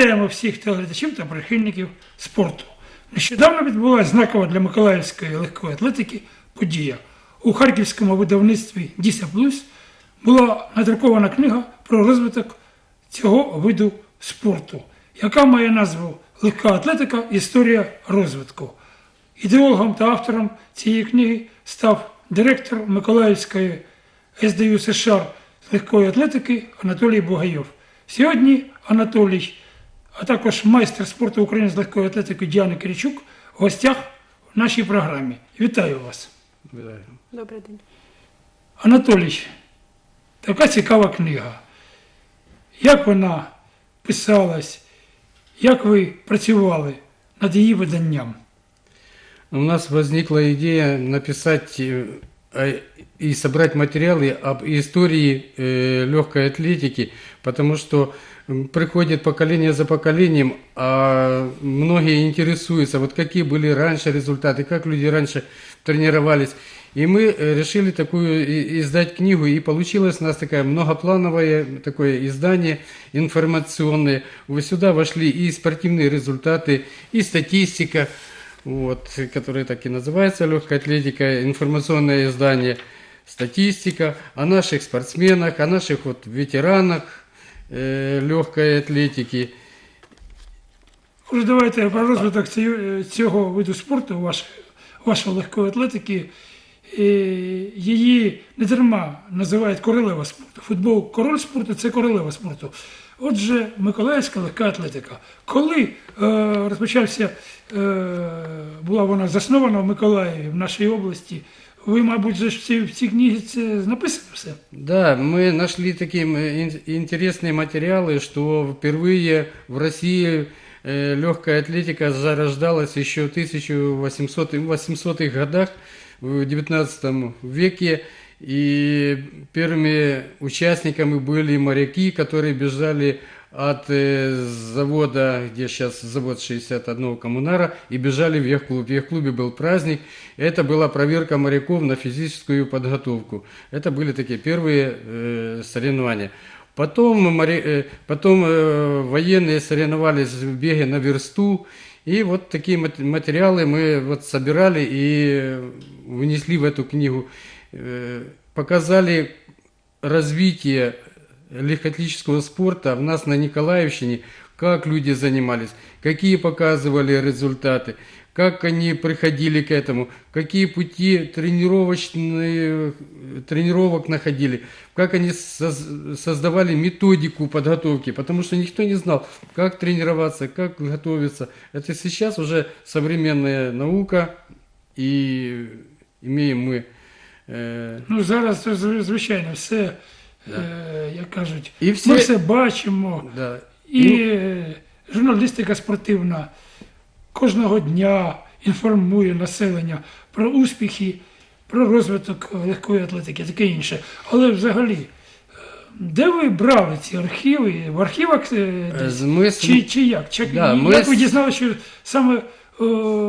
Вітаємо всіх телеглядачів та прихильників спорту. Нещодавно відбулася знакова для Миколаївської легкої атлетики подія. У харківському видавництві Діся Плюс була надрукована книга про розвиток цього виду спорту, яка має назву Легка атлетика. Історія розвитку. Ідеологом та автором цієї книги став директор Миколаївської СДЮ США легкої атлетики Анатолій Бугайов. Сьогодні Анатолій, а також майстер спорту України з легкої атлетики Діана Киричук в гостях в нашій програмі. Вітаю вас. Добрий день. Анатолій, така цікава книга. Як вона писалась, як ви працювали над її виданням? У нас возникла идея написать э, э, и собрать материалы об истории э, легкой атлетики, потому что м, приходит поколение за поколением, а многие интересуются, вот какие были раньше результаты, как люди раньше тренировались. И мы э, решили такую издать книгу, и получилось у нас такое многоплановое такое издание информационное. Вот сюда вошли и спортивные результаты, и статистика, вот, которое так и называется легкая атлетика, информационное издание, статистика о наших спортсменах, о наших вот ветеранах э, легкой атлетики. Отже, давайте про розвиток цього виду спорту, ваш- вашої легкої атлетики. Е, Її не дарма називають королева спорту. Футбол король спорту це королева спорту. Отже, Миколаївська легка атлетика. Коли е, розпочався, е, була вона заснована в Миколаєві, в нашій області, ви, мабуть, же ж в цій, в цій книзі це написано все. Да, мы нашли такие м, ин- интересные материалы, что впервые в России легкая атлетика зарождалась еще в 1800-х годах, в 19 веке. И первыми участниками были моряки, которые бежали от э, завода, где сейчас завод 61 коммунара, и бежали в яхт-клуб. В яхт-клубе был праздник. Это была проверка моряков на физическую подготовку. Это были такие первые э, соревнования. Потом, море- э, потом военные соревновались в беге на версту. И вот такие мат- материалы мы вот собирали и внесли в эту книгу. Показали развитие легкоатлетического спорта в нас на Николаевщине, как люди занимались, какие показывали результаты, как они приходили к этому, какие пути тренировочные, тренировок находили, как они соз- создавали методику подготовки, потому что никто не знал, как тренироваться, как готовиться. Это сейчас уже современная наука, и имеем мы э, Ну, зараз, звичайно, все, е, як кажуть, І всі- ми все бачимо. да, І Ну, е, журналістика спортивна кожного дня інформує населення про успіхи, про розвиток легкої атлетики, таке інше. Але взагалі, е, де ви брали ці архіви? В архівах е. Е, чи, чи як? Чи, Да, ми як ви з- дізналися, що саме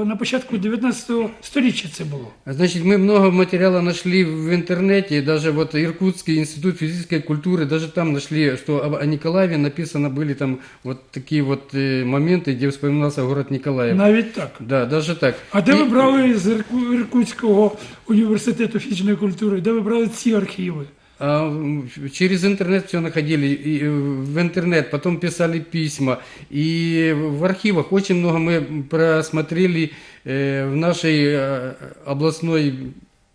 на початку 19 століття це було? Значит, мы много материала нашли в интернете, даже вот Иркутский институт физической культуры, даже там нашли, что об- о Николаеве написано были там вот такие вот э, моменты, где вспоминался город Николаев. Навіть так. Да, даже так. А де И- ви брали з Ірку- Іркутського університету фізичної культури? Де ви брали ці архіви? А, через интернет все находили, и, э, в интернет, потом писали письма. И в архивах очень много мы просмотрели э, в нашей э, областной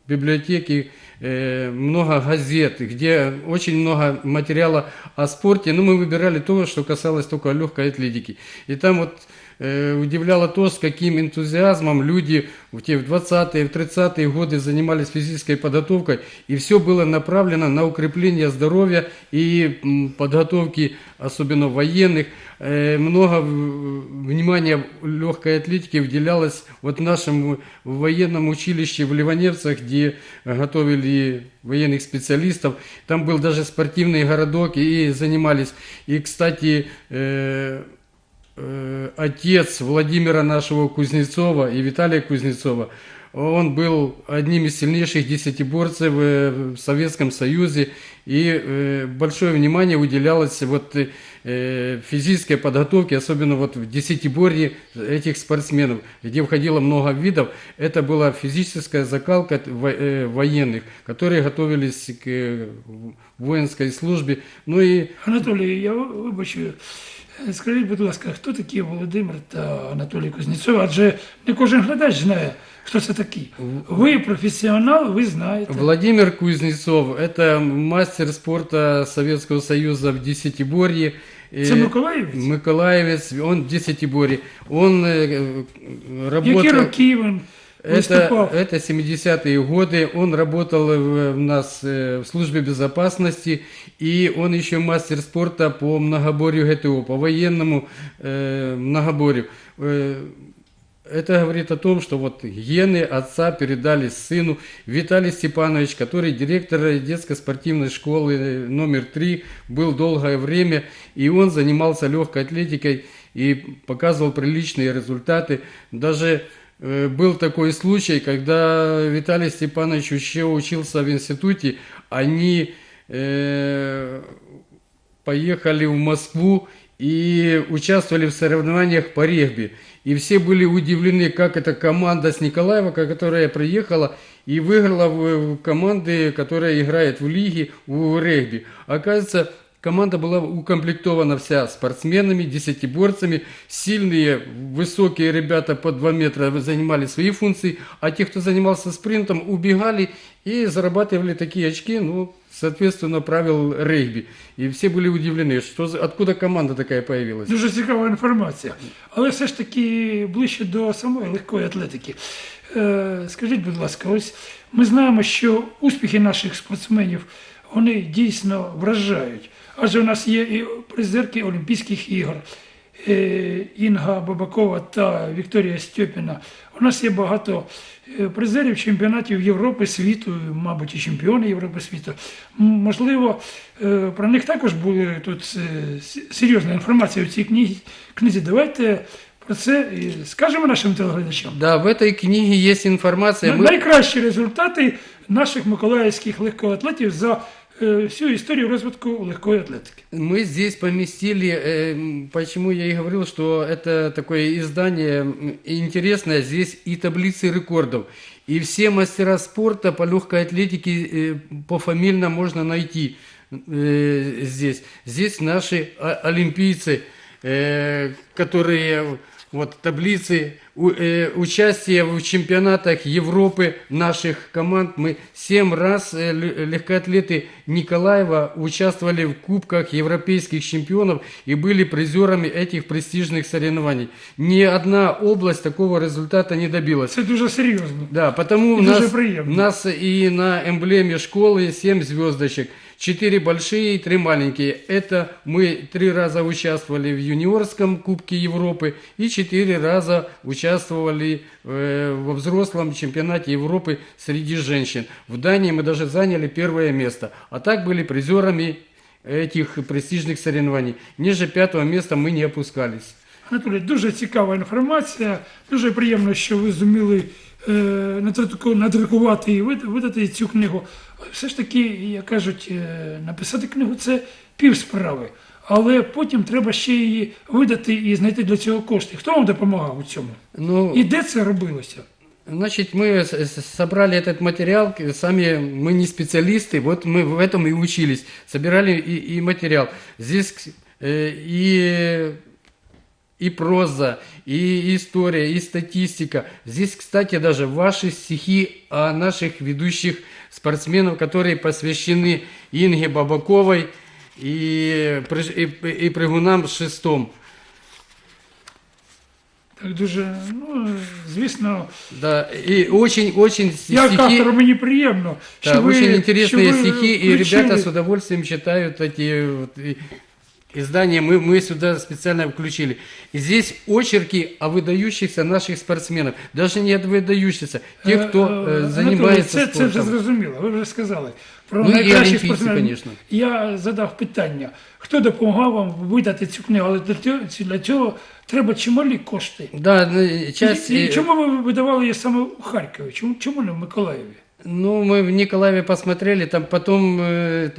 библиотеке много газет, где очень много материала о спорте. Но мы выбирали то, что касалось только легкой атлетики. И там вот удивляло то, с каким энтузиазмом люди в те в 20-е, в 30-е годы занимались физической подготовкой, и все было направлено на укрепление здоровья и подготовки, особенно военных. Э, Много внимания легкой атлетике уделялось вот нашему военном училище в Ливаневцах, где готовили военных специалистов. Там был даже спортивный городок, и занимались. И, кстати, э, отец Владимира нашего Кузнецова и Виталия Кузнецова, Он был одним из сильнейших десятиборцев э, в Советском Союзе, и э, большое внимание уделялось вот физической подготовке, особенно вот в десятиборье этих спортсменов, где входило много видов. Это была физическая закалка во- военных, которые готовились к воинской службе. Ну и Анатолій, я вибачу. е, Скажіть, будь ласка, хто такі Володимир та Анатолій Кузнєцов? Адже не кожен глядач знає, хто це такі. Ви професіонал, ви знаєте. Владимир Кузнецов – это мастер спорта Советского Союза в десятиборье. Це Э, Миколаївець? Миколаевец, он в десятиборье. Он э, э, Які работал... роки він Это, это 70-е годы. Он работал в, в нас э, в службе безопасности, и он еще мастер спорта по многоборью ГТО, по военному э, многоборью. Э, это говорит о том, что вот гены отца передались сыну. Виталий Степанович, который директор детской спортивной школы э, номер 3, был долгое время, и он занимался легкой атлетикой и показывал приличные результаты. Даже был такой случай, когда Виталий Степанович еще учился в институте, они э, поехали в Москву и участвовали в соревнованиях по регби. И все были удивлены, как эта команда с Николаева, которая приехала и выиграла в команды, которая играет в лиге в регби. Оказывается, команда была укомплектована вся спортсменами, десятиборцами. Сильные, высокие ребята по 2 метра занимали свои функции, а те, кто занимался спринтом, убегали и зарабатывали такие очки, ну, соответственно, правил регби. И все были удивлены, что, за- откуда команда такая появилась. Дуже цікава інформація. Але все ж таки ближче до самої легкої атлетики. Е, скажіть, будь ласка, ось ми знаємо, що успіхи наших спортсменів вони дійсно вражають. Адже у нас є і призерки Олімпійських ігор. е, Інга Бабакова та Вікторія Стьопіна. У нас є багато е, призерів чемпіонатів Європи, світу, мабуть, і чемпіони Європи світу. Можливо, е, про них також були тут серйозна інформація в цій книгі. книзі. Давайте про це скажемо нашим телеглядачам. Да, в книге есть информация. На- Найкращі результати наших миколаївських легкоатлетів за всю історію розвитку легкої атлетики. Мы здесь поместили, э, м, почему я и говорил, что это такое издание м, интересное, здесь и таблицы рекордов, и все мастера спорта по легкой атлетике э, пофамильно можно найти э, здесь. Здесь наши о- олимпийцы, э, которые вот таблицы у- э, участия в чемпионатах Европы наших команд. Мы семь раз э, ле- легкоатлеты Николаева участвовали в кубках европейских чемпионов и были призерами этих престижных соревнований. Ни одна область такого результата не добилась. Це дуже серйозно. Да, потому у нас, у нас и на эмблеме школы 7 звездочек. Четыре большие и три маленькие. Это мы три раза участвовали в юниорском Кубке Европы и четыре раза участвовали э, во взрослом чемпионате Европы среди женщин. В Дании мы даже заняли первое место. А так были призерами этих престижных соревнований. Ниже пятого места мы не опускались. Анатолій, дуже цікава інформація. Дуже приємно, що ви зуміли е, надруку- надрукувати і вид- видати цю книгу. Все ж таки, як кажуть, е, написати книгу це пів справи. Але потім треба ще її видати і знайти для цього кошти. Хто вам допомагав у цьому? Ну, І де це робилося? Значит, мы с- с- собрали этот материал, к- сами мы не специалисты, вот мы в этом и учились, собирали и, и материал. Здесь к- э, и, и проза, и история, и статистика. Здесь, кстати, даже ваши стихи о наших ведущих спортсменов, которые посвящены Инге Бабаковой и, прыг- и, и прыгунам шестом. Так дуже, ну, звісно, Да, и очень-очень як стихи... автору мені приємно, Да, що ви, очень интересные що ви стихи, и включили- ребята с удовольствием читают эти. вот, и- издание мы, мы сюда специально включили. И здесь очерки о выдающихся наших спортсменов. Даже не от выдающихся, тех, кто Е, э, Анатолій, занимается це, це вже спортом. зрозуміло, ви вже сказали. Про Ну, і найкращих олімпійці, спортсменів. конечно. Я задав питання, хто допомагав вам видати цю книгу, але для цього, для цього треба чималі кошти. Да, ну, часть... І, і э, чому ви видавали її саме у Харкові? Чому, чому не в Миколаєві? Ну, мы в Николаеве посмотрели, там потом э,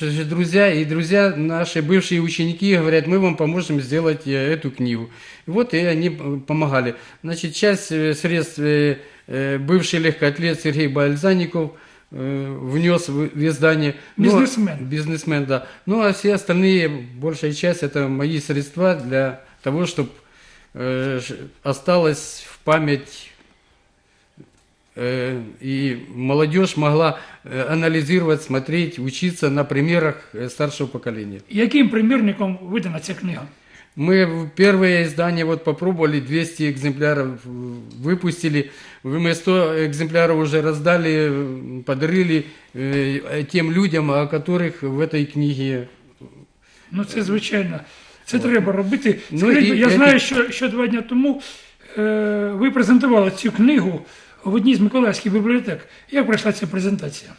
же друзья, и друзья наши бывшие ученики говорят, мы вам поможем сделать э, эту книгу. Вот и они э, помогали. Значит, часть э, средств э, э, бывший легкоатлет Сергей Бальзаников э, внес в в издание. Ну, Бизнесмен. бизнесмен, да. Ну, а все остальные, большая часть, это мои средства для того, чтобы осталось в память э, и молодежь могла э, анализировать, смотреть, учиться на примерах э, старшего поколения. Яким примірником видана ця книга? Мы в первое издание вот попробовали, 200 экземпляров э, выпустили. Мы 100 экземпляров уже раздали, э, подарили э, тем людям, о которых в этой книге Ну, це звичайно. Це треба робити. Ну, Скажіть, і- я і- знаю, що, що два дні тому е, ви презентували цю книгу в одній з Миколаївських бібліотек. Як пройшла ця презентація?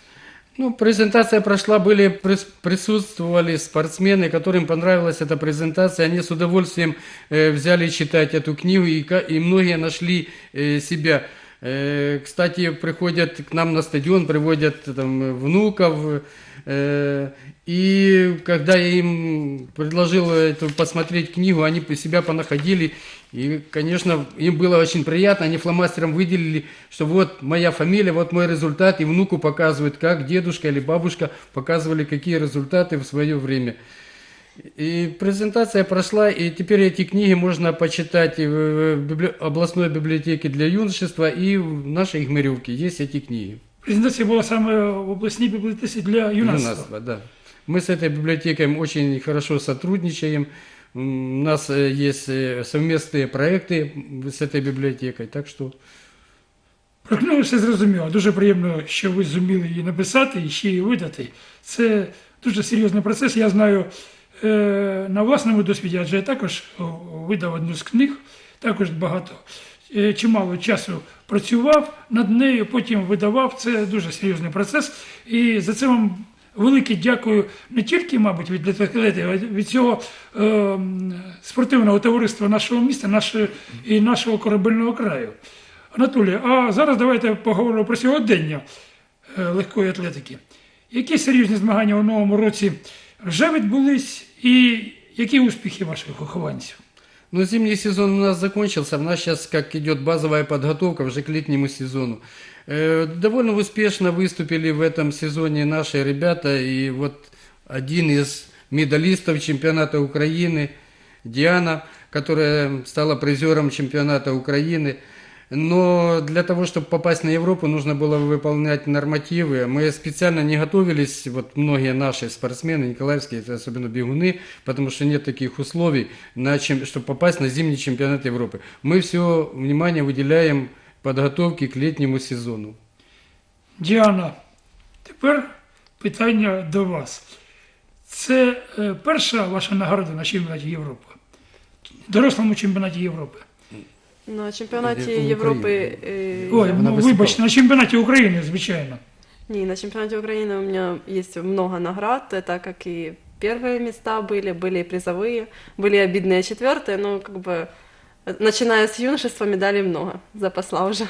Ну, презентация прошла, были прис- присутствовали спортсмены, которым понравилась эта презентация, они с удовольствием э, взяли читать эту книгу, и, ка- и многие нашли э, себя. Э, кстати, приходят к нам на стадион, приводят там, внуков, э, и когда я им предложил эту, посмотреть книгу, они по себя понаходили, и, конечно, им было очень приятно, они фломастером выделили, что вот моя фамилия, вот мой результат, и внуку показывают, как дедушка или бабушка показывали, какие результаты в свое время. И презентация прошла, и теперь эти книги можно почитать и в в библи- областной библиотеке для юношества, и в нашей Гмиревке есть эти книги. Презентація була саме в обласній бібліотеці для юнацтва. Юношества, да. Мы с этой библиотекой очень хорошо сотрудничаем. М, У нас э, есть э, совместные проекты с этой библиотекой, так что Про книгу все зрозуміло. Дуже приємно, що ви зуміли її написати і ще її видати. Це дуже серйозний процес. Я знаю е, на власному досвіді, адже я також видав одну з книг, також багато е, чимало часу працював над нею, потім видавав. Це дуже серйозний процес. І за це вам велике дякую не тільки, мабуть, від легкоатлетів, а від цього е, спортивного товариства нашого міста, нашої і нашого корабельного краю. Анатолій, а зараз давайте поговоримо про сьогодення е, легкої атлетики. Які серйозні змагання у новому році вже відбулись, і які успіхи ваших вихованців? Ну, зимний сезон у нас закончился, у нас сейчас как идет базовая подготовка уже к летнему сезону. Э, Довольно успешно выступили в этом сезоне наши ребята, и вот один из медалистов чемпионата Украины, Диана, которая стала призером чемпионата Украины. Но для того, чтобы попасть на Европу, нужно было выполнять нормативы. Мы специально не готовились, вот многие наши спортсмены, николаевские, это особенно бегуны, потому что нет таких условий, на чем, чтобы попасть на зимний чемпионат Европы. Мы все внимание выделяем подготовке к летнему сезону. Діана, тепер питання до вас. Це е, перша ваша нагорода на чемпіонаті Європи, дорослому чемпіонаті Європи. На чемпіонаті Де- в Європи. е, Ой, я- вона ну, виступала. вибачте, на чемпіонаті України, звичайно. Не, на чемпионате Украины у меня есть много наград, так как и первые места были, были и призовые, были и обидные четвертые, но как бы э, начиная с юношества медалей много, запасла уже.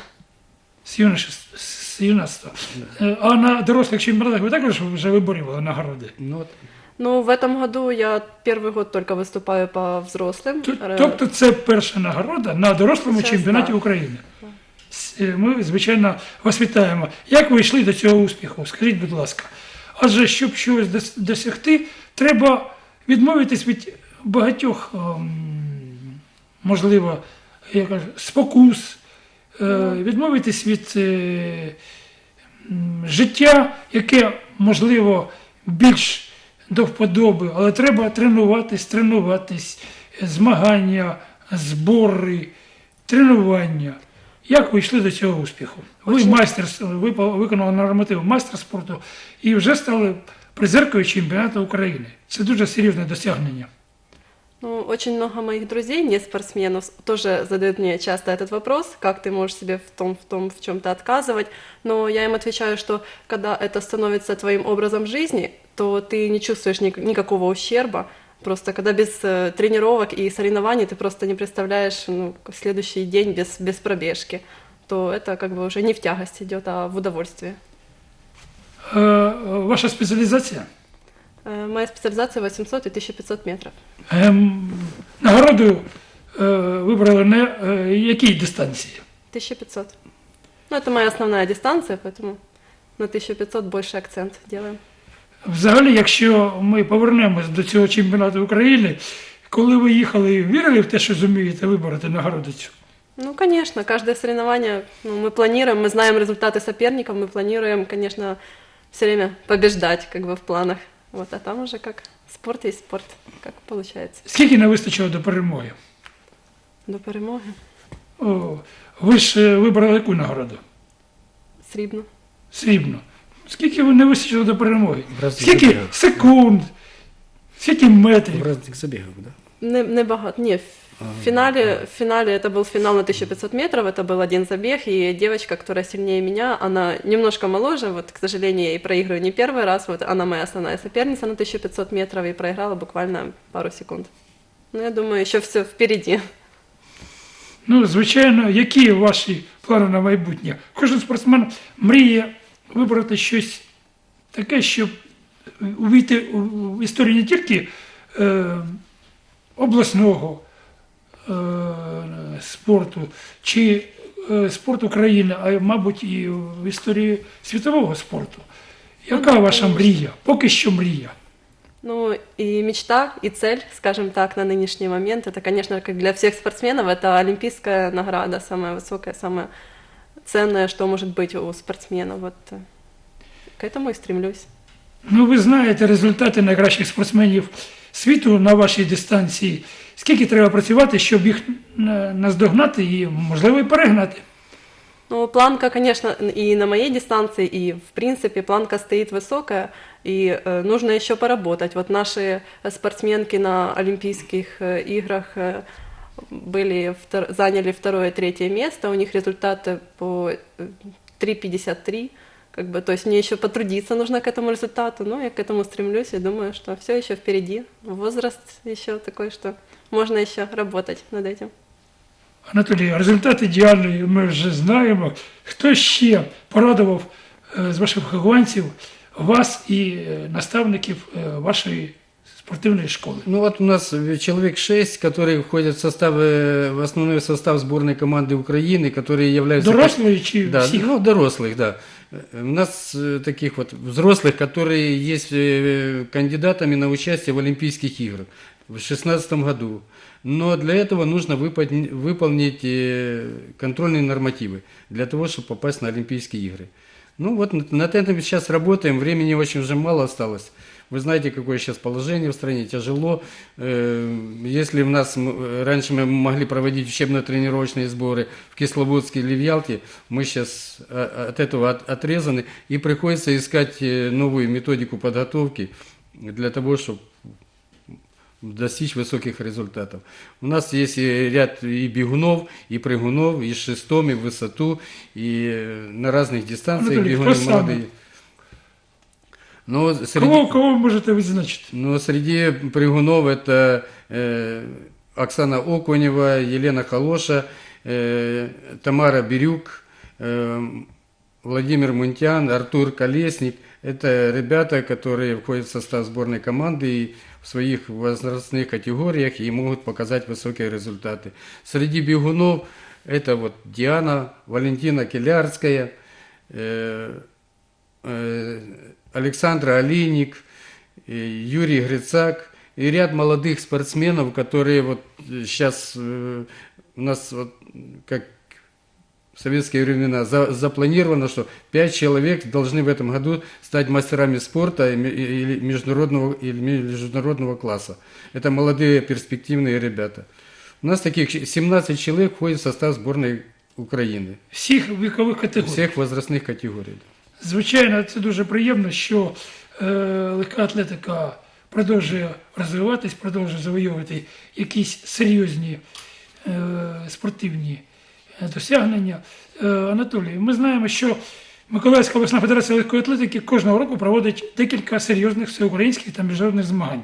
З юношес- з юнацтва. Е, А на дорослих чемпіонатах ви також вже виборювали нагороди? Ну, вот. Ну, в этом году я первый год только выступаю по взрослым. Т- Э, Тобто це перша нагорода на дорослому Зараз чемпіонаті так. України. С- е, Ми, звичайно, вас вітаємо. Як ви йшли до цього успіху? Скажіть, будь ласка. Адже щоб щось дос- досягти, треба відмовитись від багатьох, ем, можливо, я кажу, спокус, е, відмовитись від е, м, життя, яке, можливо, більш до вподоби, але треба тренуватись, тренуватись, змагання, збори, тренування. Як ви йшли до цього успіху? Ви майстер, ви виконали норматив майстер спорту і вже стали призеркою чемпіонату України. Це дуже серйозне досягнення. Ну, очень много моих друзей, не спортсменов, тоже задают мне часто этот вопрос, как ты можешь себе в том, в том, в чем-то отказывать. Но я им отвечаю, что когда это становится твоим образом жизни, то ты не чувствуешь ник- никакого ущерба. Просто когда без э, тренировок и соревнований ты просто не представляешь ну, следующий день без, без пробежки, то это как бы уже не в тягость идет, а в удовольствие. Е, е, Ваша спеціалізація? Э, Моя специализация 800 и 1500 метров. Ем, Нагороду е, вибрали на е, якій дистанції? 1500. Ну, это моя основная дистанция, поэтому на 1500 больше акцент делаем. Взагалі, якщо ми повернемось до цього чемпіонату України, коли ви їхали, вірили в те, що зумієте вибороти нагороду цю? Ну, конечно, каждое соревнование ну, мы планируем, мы знаем результаты соперников, мы планируем, конечно, все время побеждать, как бы в планах. Вот, а там уже как спорт есть спорт, как получается. Скільки не вистачило до перемоги? До перемоги. О, ви ж е, вибрали яку нагороду? Срібно. Срібно. Скільки ви не вистачило до перемоги? В Скільки забігав. секунд? Скільки метрів? разных забігав, да? Не, не багато. Ні, в финале, в финале это был финал на 1500 метров, это был один забег, и девочка, которая сильнее меня, она немножко моложе, вот, к сожалению, я и проигрываю не первый раз, вот она моя основная соперница на 1500 метров, и проиграла буквально пару секунд. Ну, я думаю, еще все впереди. Ну, звичайно, які ваші плани на майбутнє? Кожен спортсмен мріє вибрати щось таке, щоб увійти у в історію не тільки е, обласного е, спорту чи е, спорту країни, а й, мабуть, і в історії світового спорту. Яка ваша мрія? Поки що мрія. Ну, и мечта, и цель, скажем так, на нынешний момент, это, конечно, как для всех спортсменов, это олимпийская награда, самая высокая, самое ценное, что может быть у спортсмена. Вот э, к этому и стремлюсь. Ну, ви знаєте результати найкращих спортсменів світу на вашій дистанції. Скільки треба працювати, щоб їх е, наздогнати і, можливо, і перегнати? Ну, планка, конечно, и на моей дистанции, и в принципе планка стоит высокая, и э, нужно еще поработать. Вот наши э, спортсменки на Олимпийских э, играх э, были, втор- заняли второе, третье место, у них результаты по э, 3.53, как бы, то есть мне еще потрудиться нужно к этому результату, но я к этому стремлюсь и думаю, что все еще впереди. Возраст еще такой, что можно еще работать над этим. Анатолій, результат ідеальний, ми вже знаємо. Хто ще порадував е, з ваших вихованців вас і е, наставників е, вашої спортивної школи? Ну вот у нас человек 6, которые входят в состав, э, в основной состав сборной команды Украины, которые являются... Дорослої чи Да, всіх? ну, дорослых, да. Э, У нас э, таких вот взрослых, которые есть э, кандидатами на участие в Олимпийских играх в 2016 году. Но для этого нужно выпол- выполнить контрольные нормативы для того, чтобы попасть на Олимпийские игры. Ну вот над этим сейчас работаем, времени очень уже мало осталось. Вы знаете, какое сейчас положение в стране, тяжело. Э, Если у нас раньше мы могли проводить учебно-тренировочные сборы в Кисловодске или в Ялте, мы сейчас от этого от- отрезаны и приходится искать э, новую методику подготовки для того, чтобы достичь высоких результатов. У нас есть ряд и бегунов, и прыгунов, и шестом, и в высоту, и э, на разных дистанциях Анатолий, бегуны кто самый? Но среди... Кого, кого ви можете відзначити? Но среди прыгунов это э, Оксана Окунева, Елена Холоша, э, Тамара Бирюк, э, Владимир Мунтян, Артур Колесник. Это ребята, которые входят в состав сборной команды и в своих возрастных категориях и могут показать высокие результаты. Среди бегунов это вот Диана, Валентина Келярская, э, э, Александра Алиник, э, Юрий Грицак и ряд молодых спортсменов, которые вот сейчас у нас вот как в советские времена за- запланировано, что пять человек должны в этом году стать мастерами спорта и ме- или международного, или международного класса. Это молодые перспективные ребята. У нас таких 17 человек входит в состав сборной Украины. Всіх вікових категорій. Всех возрастных категорий. Звичайно, це дуже приємно, що е, легка атлетика продовжує розвиватись, продовжує завойовувати якісь серйозні е, спортивні е, досягнення. Анатолій, ми знаємо, що Миколаївська обласна федерація легкої атлетики кожного року проводить декілька серйозних всеукраїнських та міжнародних змагань,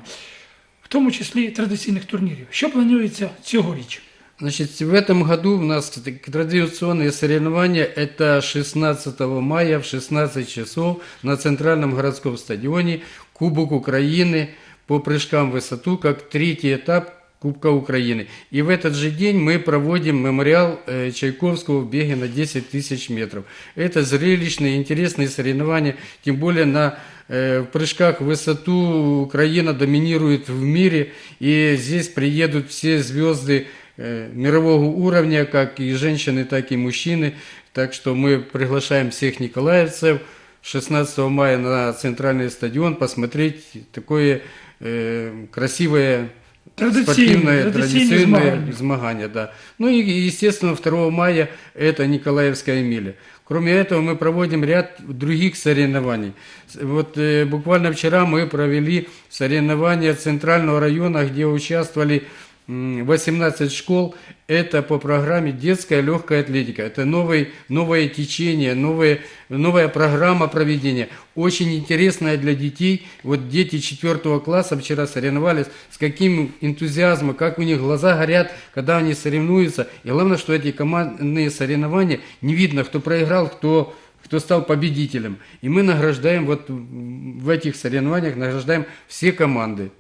в тому числі традиційних турнірів. Що планується цьогоріч? Значит, в этом году у нас традиционные соревнования. Это 16 мая в 16 часов на Центральном городском стадионе Кубок Украины по прыжкам в высоту, как третий этап Кубка Украины. И в этот же день мы проводим мемориал э, Чайковского в беге на 10 тысяч метров. Это зрелищные, интересные соревнования, тем более на э, в прыжках в высоту Украина доминирует в мире, и здесь приедут все звезды мирового уровня, как и женщины, так и мужчины. Так что мы приглашаем всех николаевцев 16 мая на центральный стадион посмотреть такое э, красивое Традиційне, спортивное традиційні традиционное змагання. змагание, да. Ну и, естественно, 2 мая это Николаевская миля. Кроме этого, мы проводим ряд других соревнований. С- Вот э, буквально вчера мы провели соревнования Центрального района, где участвовали м, 18 школ. Это по программе детская легкая атлетика. Это новый, новое течение, новое, новая программа проведения. Очень интересная для детей. Вот дети 4 класса вчера соревновались, с каким энтузиазмом, как у них глаза горят, когда они соревнуются. И главное, что эти командные соревнования, не видно, кто проиграл, кто, кто стал победителем. И мы награждаем вот в этих соревнованиях, награждаем все команды.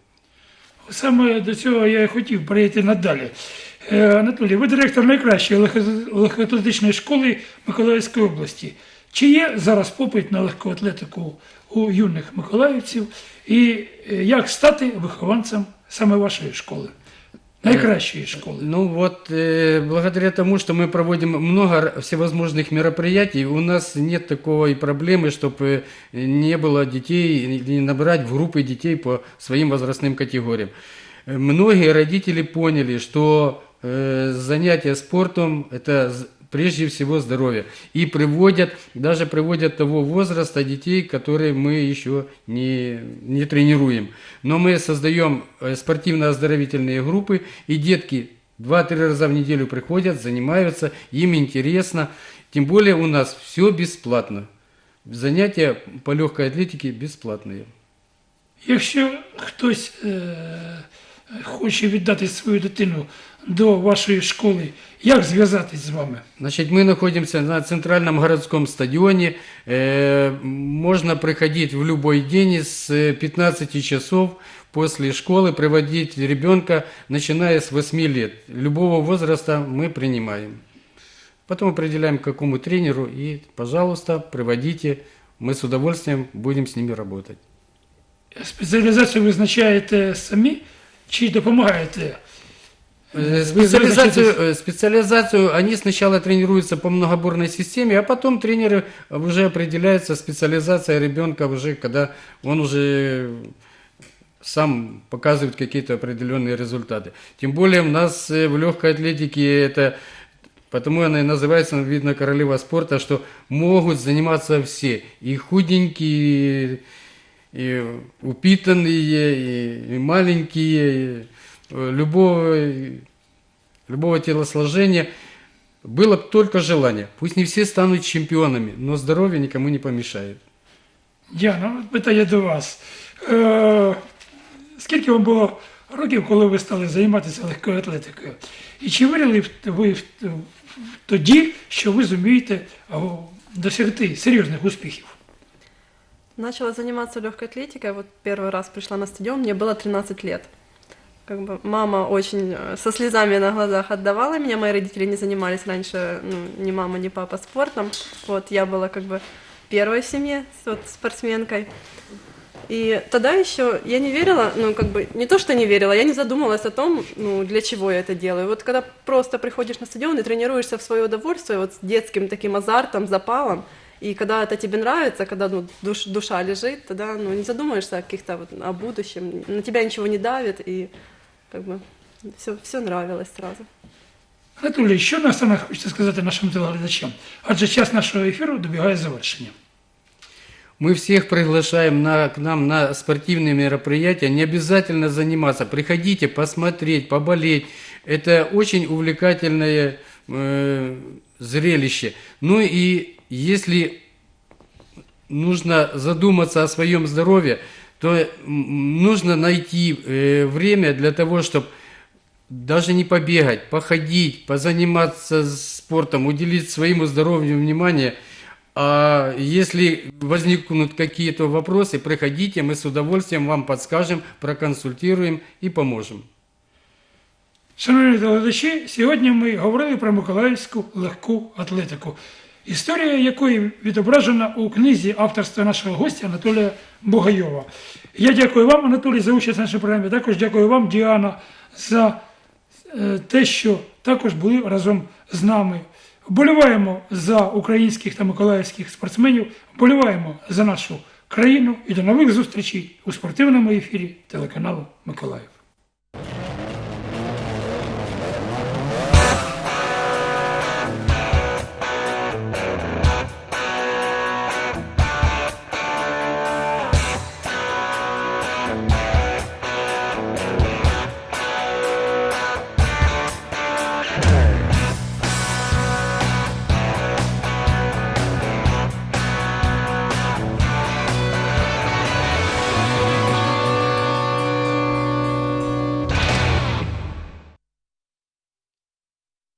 Саме до цього я хотів перейти надалі. Е, Анатолій, ви директор найкращої легкоатлетичної школи Миколаївської області. Чи є зараз попит на легку атлетику у юних миколаївців? І е, як стати вихованцем саме вашої школи? Найкращої школи. Ну вот, э, благодаря тому, что мы проводим много всевозможных мероприятий, у нас нет такого и проблемы, чтобы не было детей, не набрать в группы детей по своим возрастным категориям. Э, Многие родители поняли, что э, занятие спортом – это прежде всего здоровье. И приводят, даже приводят того возраста детей, которые мы еще не, не тренируем. Но мы создаем э, спортивно-оздоровительные группы, и детки 2-3 раза в неделю приходят, занимаются, им интересно. Тем более у нас все бесплатно. Занятия по легкой атлетике бесплатные. Якщо хтось е, хоче віддати свою дитину до вашої школи, як зв'язатись з вами? Значит, мы находимся на центральном городском стадионе. Э, можно приходить в любой день с 15 часов после школы, приводить ребенка, начиная с 8 лет. Любого возраста мы принимаем. Потом определяем, к какому тренеру, и, пожалуйста, приводите. Мы с удовольствием будем с ними работать. Спеціалізацію визначаєте самі чи допомагаєте? Э, Специализацию, э, специализацию они сначала тренируются по многоборной системе, а потом тренеры уже определяется специализация ребенка уже, когда он уже сам показывает какие-то определенные результаты. Тем более у нас э, в легкой атлетике это, потому она и называется, видно, королева спорта, что могут заниматься все, и худенькие, и упитанные, и, и маленькие, и, любого, любого телосложения. Было б только желание. Пусть не все станут чемпионами, но здоровье никому не помешает. Діана, от питання до вас. Е, скільки вам було років, коли ви стали займатися легкою атлетикою? І чи вірили в- ви в- в- тоді, що ви зумієте о, досягти серйозних успіхів? Начала заниматься легкой атлетикой, вот первый раз пришла на стадион, мне было 13 лет. Как бы мама очень э, со слезами на глазах отдавала меня, мои родители не занимались раньше, ну, ни мама, ни папа спортом. Вот я была как бы первой в семье вот, спортсменкой. И тогда еще я не верила, ну как бы не то, что не верила, я не задумывалась о том, ну для чего я это делаю. Вот когда просто приходишь на стадион и тренируешься в свое удовольствие, вот с детским таким азартом, запалом, и когда это тебе нравится, когда ну, душ- душа лежит, тогда ну, не задумываешься о каких-то вот, о будущем, на тебя ничего не давит, и как бы все, все нравилось сразу. Анатолій, що наостанок хочете сказати нашим телеглядачам? Адже час нашого ефіру добігає завершення. Мы всех приглашаем на, к нам на спортивные мероприятия. Не обязательно заниматься. Приходите посмотреть, поболеть. Это очень увлекательное э, зрелище. Ну и если нужно задуматься о своем здоровье, то м, нужно найти э, время для того, чтобы даже не побегать, походить, позаниматься спортом, уделить своему здоровью внимание. А если возникнут какие-то вопросы, приходите, мы с удовольствием вам подскажем, проконсультируем и поможем. Шановні телеглядачі, сьогодні ми говорили про Миколаївську легку атлетику, Історія якої відображена у книзі авторства нашого гостя Анатолія Бугайова. Я дякую вам, Анатолій, за участь в нашій програмі. Також дякую вам, Діана, за е, те, що також були разом з нами. Вболіваємо за українських та миколаївських спортсменів, вболіваємо за нашу країну і до нових зустрічей у спортивному ефірі телеканалу Миколаїв.